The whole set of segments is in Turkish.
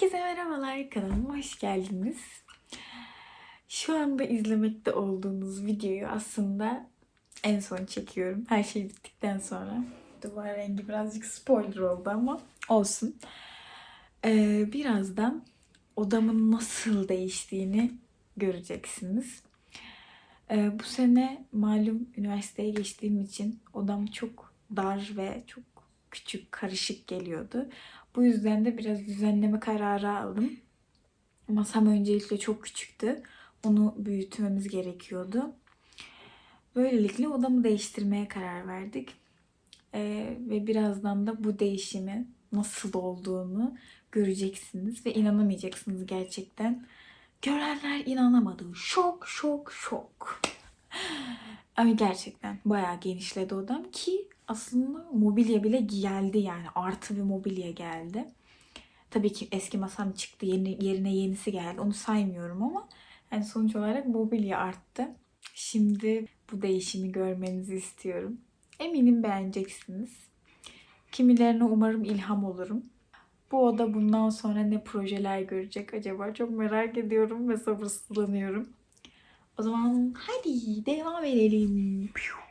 Herkese merhabalar kanalıma hoş geldiniz. Şu anda izlemekte olduğunuz videoyu aslında en son çekiyorum. Her şey bittikten sonra. Duvar rengi birazcık spoiler oldu ama olsun. Ee, birazdan odamın nasıl değiştiğini göreceksiniz. Ee, bu sene malum üniversiteye geçtiğim için odam çok dar ve çok küçük, karışık geliyordu. Bu yüzden de biraz düzenleme kararı aldım. Masam öncelikle çok küçüktü. Onu büyütmemiz gerekiyordu. Böylelikle odamı değiştirmeye karar verdik. Ee, ve birazdan da bu değişimi nasıl olduğunu göreceksiniz ve inanamayacaksınız gerçekten. Görenler inanamadı. Şok, şok, şok. Ama gerçekten bayağı genişledi odam ki aslında mobilya bile geldi yani artı bir mobilya geldi. Tabii ki eski masam çıktı yeni, yerine yenisi geldi onu saymıyorum ama yani sonuç olarak mobilya arttı. Şimdi bu değişimi görmenizi istiyorum. Eminim beğeneceksiniz. Kimilerine umarım ilham olurum. Bu oda bundan sonra ne projeler görecek acaba çok merak ediyorum ve sabırsızlanıyorum. O zaman hadi devam edelim. Anywhere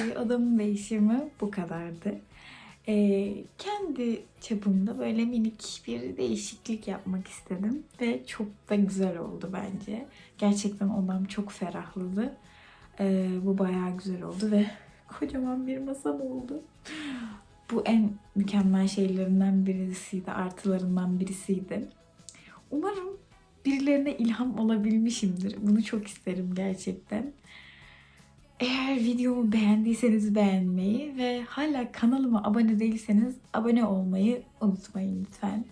Böyleydi. Odamın değişimi bu kadardı. Ee, kendi çapımda böyle minik bir değişiklik yapmak istedim. Ve çok da güzel oldu bence. Gerçekten odam çok ferahladı. Ee, bu bayağı güzel oldu ve kocaman bir masam oldu. Bu en mükemmel şeylerinden birisiydi, artılarından birisiydi. Umarım birilerine ilham olabilmişimdir. Bunu çok isterim gerçekten. Eğer videomu beğendiyseniz beğenmeyi ve hala kanalıma abone değilseniz abone olmayı unutmayın lütfen.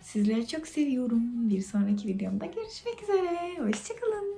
Sizleri çok seviyorum. Bir sonraki videomda görüşmek üzere. Hoşçakalın.